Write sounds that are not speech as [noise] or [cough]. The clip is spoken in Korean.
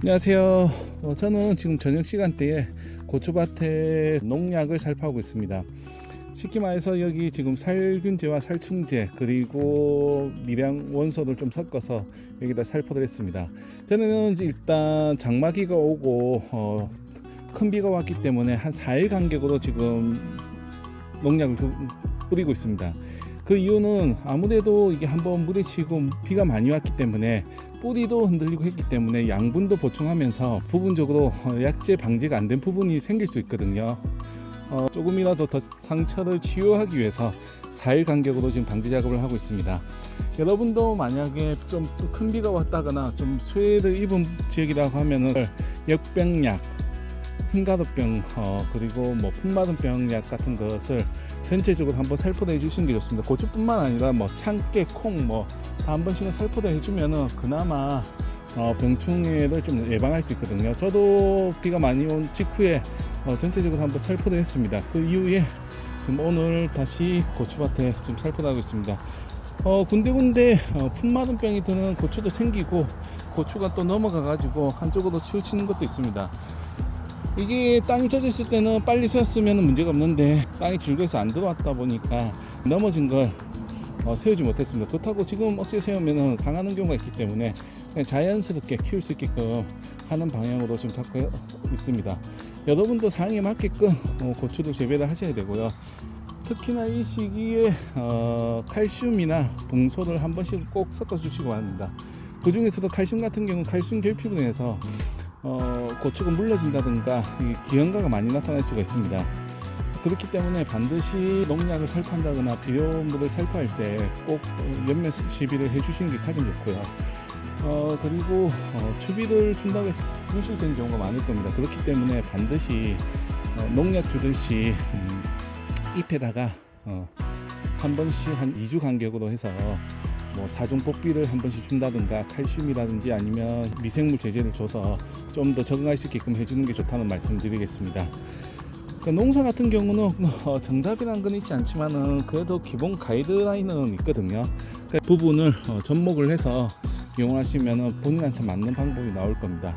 안녕하세요. 어, 저는 지금 저녁 시간대에 고추밭에 농약을 살포하고 있습니다. 쉽게 말해서 여기 지금 살균제와 살충제 그리고 미량 원소를 좀 섞어서 여기다 살포를 했습니다. 저는 일단 장마기가 오고 어, 큰 비가 왔기 때문에 한 4일 간격으로 지금 농약을 두- 뿌리고 있습니다. 그 이유는 아무래도 이게 한번 물에 치고 비가 많이 왔기 때문에 뿌리도 흔들리고 했기 때문에 양분도 보충하면서 부분적으로 어, 약재 방지가 안 된 부분이 생길 수 있거든요. 어, 조금이라도 더 상처를 치유하기 위해서 4일 간격으로 지금 방지 작업을 하고 있습니다. 여러분도 만약에 좀 큰 비가 왔다거나 좀 수해를 입은 지역이라고 하면은 역병약, 흰가루병 어, 그리고 뭐 풍마등병약 같은 것을 전체적으로 한번 살포를 해주시는 게 좋습니다. 고추뿐만 아니라 뭐 참깨, 콩 뭐 다 한 번씩은 살포를 해주면은 그나마 어, 병충해를 좀 예방할 수 있거든요. 저도 비가 많이 온 직후에 어, 전체적으로 한번 살포를 했습니다. 그 이후에 지금 오늘 다시 고추밭에 지금 살포를 하고 있습니다. 어, 군데군데 어, 품마른병이 드는 고추도 생기고 고추가 또 넘어가 가지고 한쪽으로 치우치는 것도 있습니다. 이게 땅이 젖어 있을 때는 빨리 세웠으면 문제가 없는데 땅이 질겨서 안 들어왔다 보니까 넘어진 걸 어, 세우지 못했습니다. 그렇다고 지금 억지 세우면 상하는 경우가 있기 때문에 자연스럽게 키울 수 있게끔 하는 방향으로 지금 잡고 있습니다. 여러분도 상황에 맞게끔 어, 고추도 재배를 하셔야 되고요. 특히나 이 시기에 어, 칼슘이나 봉소를 한 번씩 꼭 섞어 주시고 합니다. 그 중에서도 칼슘 같은 경우는 칼슘 결핍으로 어, 고추가 물러진다든가 이 기형가가 많이 나타날 수가 있습니다. 그렇기 때문에 반드시 농약을 살포한다거나 비료물을 살포할 때꼭 연면 시비를 해주시는 게 가장 좋고요. 어, 그리고 어, 추비를 준다고 해서 분실되는 경우가 많을 겁니다. 그렇기 때문에 반드시 어, 농약 주듯이 음, 잎에다가 어, 한 번씩 한 2주 간격으로 해서 뭐 사종 뽑기를 한 번씩 준다든가 칼슘이라든지 아니면 미생물 제제를 줘서 좀 더 적응할 수 있게끔 해주는 게 좋다는 말씀드리겠습니다. 그 농사 같은 경우는 [laughs] 어, 정답이라는 건 있지 않지만은 그래도 기본 가이드라인은 있거든요. 그 부분을 어, 접목을 해서 이용하시면 본인한테 맞는 방법이 나올 겁니다.